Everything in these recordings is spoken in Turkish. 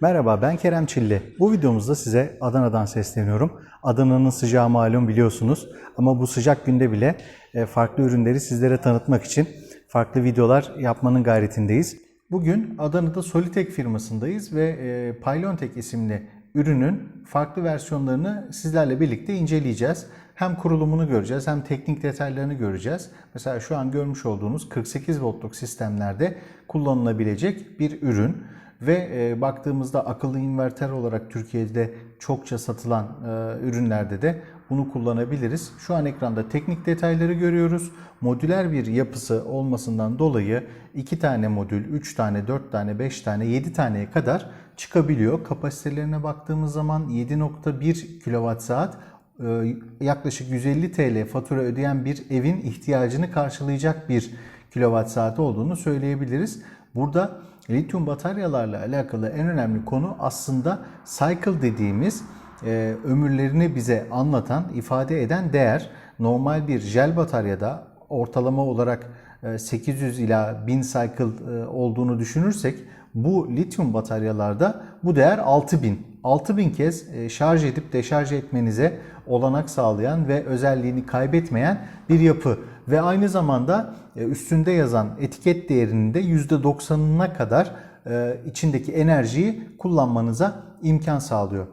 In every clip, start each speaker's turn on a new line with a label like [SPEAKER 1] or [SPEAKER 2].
[SPEAKER 1] Merhaba ben Kerem Çilli. Bu videomuzda size Adana'dan sesleniyorum. Adana'nın sıcağı malum biliyorsunuz ama bu sıcak günde bile e, farklı ürünleri sizlere tanıtmak için farklı videolar yapmanın gayretindeyiz. Bugün Adana'da Solitek firmasındayız ve e, Pylontek isimli ürünün farklı versiyonlarını sizlerle birlikte inceleyeceğiz. Hem kurulumunu göreceğiz hem teknik detaylarını göreceğiz. Mesela şu an görmüş olduğunuz 48 voltluk sistemlerde kullanılabilecek bir ürün. Ve e, baktığımızda akıllı inverter olarak Türkiye'de çokça satılan e, ürünlerde de bunu kullanabiliriz. Şu an ekranda teknik detayları görüyoruz. Modüler bir yapısı olmasından dolayı 2 tane modül, 3 tane, 4 tane, 5 tane, 7 taneye kadar çıkabiliyor. Kapasitelerine baktığımız zaman 7.1 kWh e, yaklaşık 150 TL fatura ödeyen bir evin ihtiyacını karşılayacak bir kilowatt saati olduğunu söyleyebiliriz. Burada lityum bataryalarla alakalı en önemli konu aslında cycle dediğimiz e, ömürlerini bize anlatan, ifade eden değer. Normal bir jel bataryada ortalama olarak e, 800 ila 1000 cycle e, olduğunu düşünürsek bu lityum bataryalarda bu değer 6000. 6000 kez e, şarj edip deşarj etmenize olanak sağlayan ve özelliğini kaybetmeyen bir yapı ve aynı zamanda e, üstünde yazan etiket değerinin de %90'ına kadar e, içindeki enerjiyi kullanmanıza imkan sağlıyor.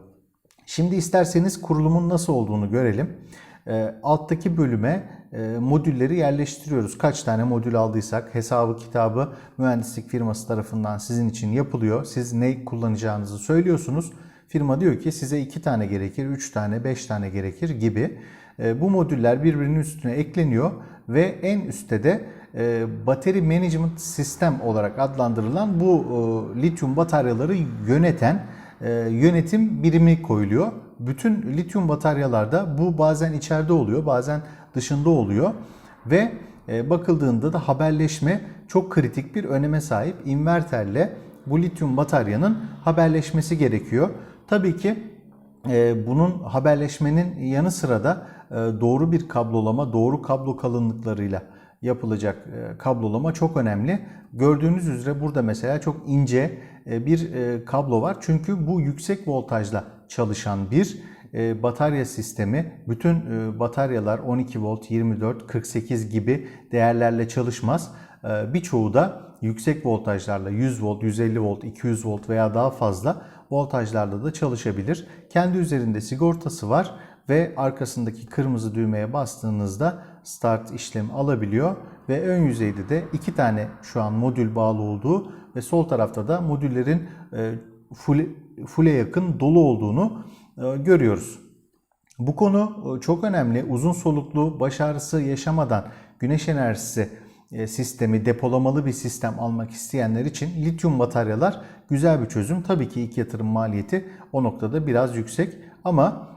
[SPEAKER 1] Şimdi isterseniz kurulumun nasıl olduğunu görelim. Alttaki bölüme modülleri yerleştiriyoruz. Kaç tane modül aldıysak hesabı kitabı mühendislik firması tarafından sizin için yapılıyor. Siz ne kullanacağınızı söylüyorsunuz. Firma diyor ki size 2 tane gerekir, 3 tane, 5 tane gerekir gibi. Bu modüller birbirinin üstüne ekleniyor ve en üstte de Battery Management System olarak adlandırılan bu lityum bataryaları yöneten yönetim birimi koyuluyor. Bütün lityum bataryalarda bu bazen içeride oluyor, bazen dışında oluyor ve bakıldığında da haberleşme çok kritik bir öneme sahip. Inverterle bu lityum bataryanın haberleşmesi gerekiyor. Tabii ki bunun haberleşmenin yanı sıra da doğru bir kablolama, doğru kablo kalınlıklarıyla yapılacak kablolama çok önemli. Gördüğünüz üzere burada mesela çok ince bir kablo var. Çünkü bu yüksek voltajla çalışan bir batarya sistemi. Bütün bataryalar 12 volt, 24, 48 gibi değerlerle çalışmaz. Birçoğu da yüksek voltajlarla 100 volt, 150 volt, 200 volt veya daha fazla voltajlarla da çalışabilir. Kendi üzerinde sigortası var ve arkasındaki kırmızı düğmeye bastığınızda start işlemi alabiliyor ve ön yüzeyde de iki tane şu an modül bağlı olduğu ve sol tarafta da modüllerin full, full'e yakın dolu olduğunu görüyoruz. Bu konu çok önemli. Uzun soluklu baş ağrısı yaşamadan güneş enerjisi sistemi, depolamalı bir sistem almak isteyenler için lityum bataryalar güzel bir çözüm. Tabii ki ilk yatırım maliyeti o noktada biraz yüksek ama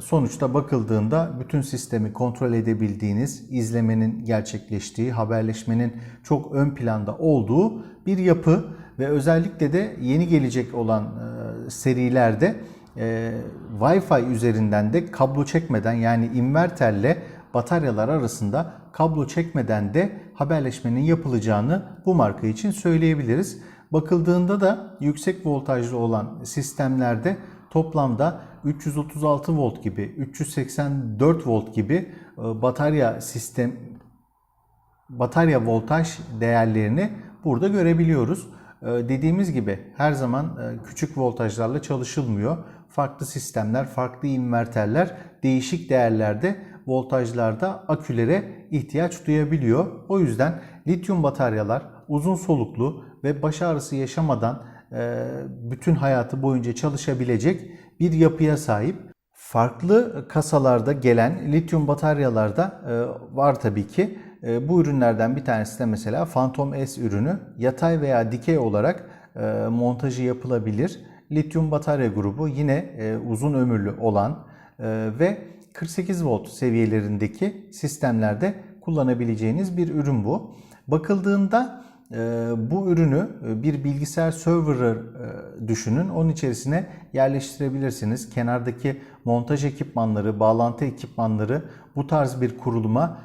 [SPEAKER 1] sonuçta bakıldığında bütün sistemi kontrol edebildiğiniz, izlemenin gerçekleştiği, haberleşmenin çok ön planda olduğu bir yapı ve özellikle de yeni gelecek olan serilerde Wi-Fi üzerinden de kablo çekmeden yani inverterle bataryalar arasında kablo çekmeden de haberleşmenin yapılacağını bu marka için söyleyebiliriz. Bakıldığında da yüksek voltajlı olan sistemlerde toplamda 336 volt gibi, 384 volt gibi batarya sistem batarya voltaj değerlerini burada görebiliyoruz. Dediğimiz gibi her zaman küçük voltajlarla çalışılmıyor. Farklı sistemler, farklı inverterler değişik değerlerde voltajlarda akülere ihtiyaç duyabiliyor. O yüzden lityum bataryalar uzun soluklu ve baş ağrısı yaşamadan bütün hayatı boyunca çalışabilecek bir yapıya sahip. Farklı kasalarda gelen lityum bataryalarda var tabii ki. Bu ürünlerden bir tanesi de mesela Phantom S ürünü yatay veya dikey olarak montajı yapılabilir. Lityum batarya grubu yine uzun ömürlü olan ve 48 volt seviyelerindeki sistemlerde kullanabileceğiniz bir ürün bu. Bakıldığında bu ürünü bir bilgisayar server'ı düşünün. Onun içerisine yerleştirebilirsiniz. Kenardaki montaj ekipmanları, bağlantı ekipmanları bu tarz bir kuruluma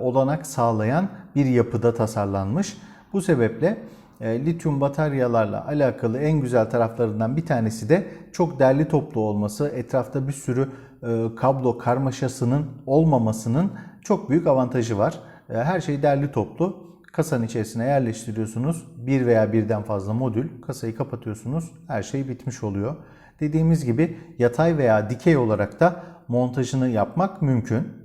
[SPEAKER 1] olanak sağlayan bir yapıda tasarlanmış. Bu sebeple e, lityum bataryalarla alakalı en güzel taraflarından bir tanesi de çok derli toplu olması, etrafta bir sürü e, kablo karmaşasının olmamasının çok büyük avantajı var. E, Her şey derli toplu. Kasanın içerisine yerleştiriyorsunuz. Bir veya birden fazla modül. Kasayı kapatıyorsunuz. Her şey bitmiş oluyor. Dediğimiz gibi yatay veya dikey olarak da montajını yapmak mümkün.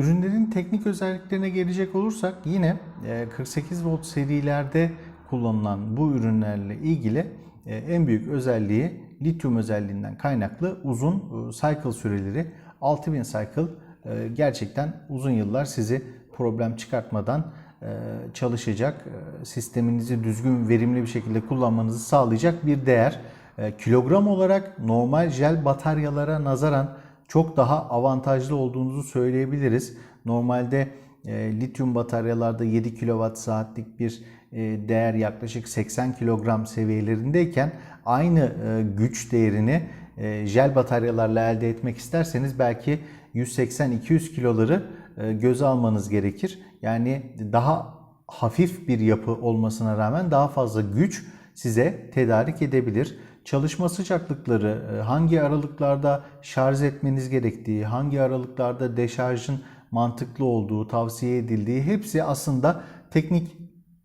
[SPEAKER 1] Ürünlerin teknik özelliklerine gelecek olursak yine e, 48 volt serilerde kullanılan bu ürünlerle ilgili e, en büyük özelliği lityum özelliğinden kaynaklı uzun e, cycle süreleri. 6000 cycle e, gerçekten uzun yıllar sizi problem çıkartmadan e, çalışacak, e, sisteminizi düzgün, verimli bir şekilde kullanmanızı sağlayacak bir değer. E, Kilogram olarak normal jel bataryalara nazaran çok daha avantajlı olduğunuzu söyleyebiliriz. Normalde e, lityum bataryalarda 7 kWh saatlik bir e, değer yaklaşık 80 kilogram seviyelerindeyken aynı e, güç değerini e, jel bataryalarla elde etmek isterseniz belki 180-200 kiloları e, göze almanız gerekir. Yani daha hafif bir yapı olmasına rağmen daha fazla güç size tedarik edebilir. Çalışma sıcaklıkları, e, hangi aralıklarda şarj etmeniz gerektiği, hangi aralıklarda deşarjın mantıklı olduğu, tavsiye edildiği hepsi aslında teknik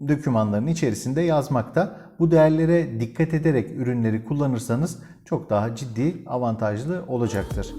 [SPEAKER 1] dokümanların içerisinde yazmakta. Bu değerlere dikkat ederek ürünleri kullanırsanız çok daha ciddi avantajlı olacaktır.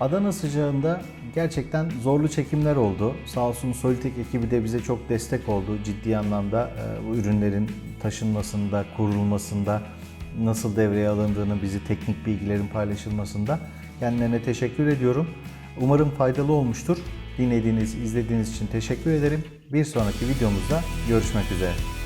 [SPEAKER 1] Adana sıcağında gerçekten zorlu çekimler oldu. Sağ olsun Solitek ekibi de bize çok destek oldu. Ciddi anlamda e, bu ürünlerin taşınmasında, kurulmasında, nasıl devreye alındığını, bizi teknik bilgilerin paylaşılmasında kendilerine teşekkür ediyorum. Umarım faydalı olmuştur. Dinlediğiniz, izlediğiniz için teşekkür ederim. Bir sonraki videomuzda görüşmek üzere.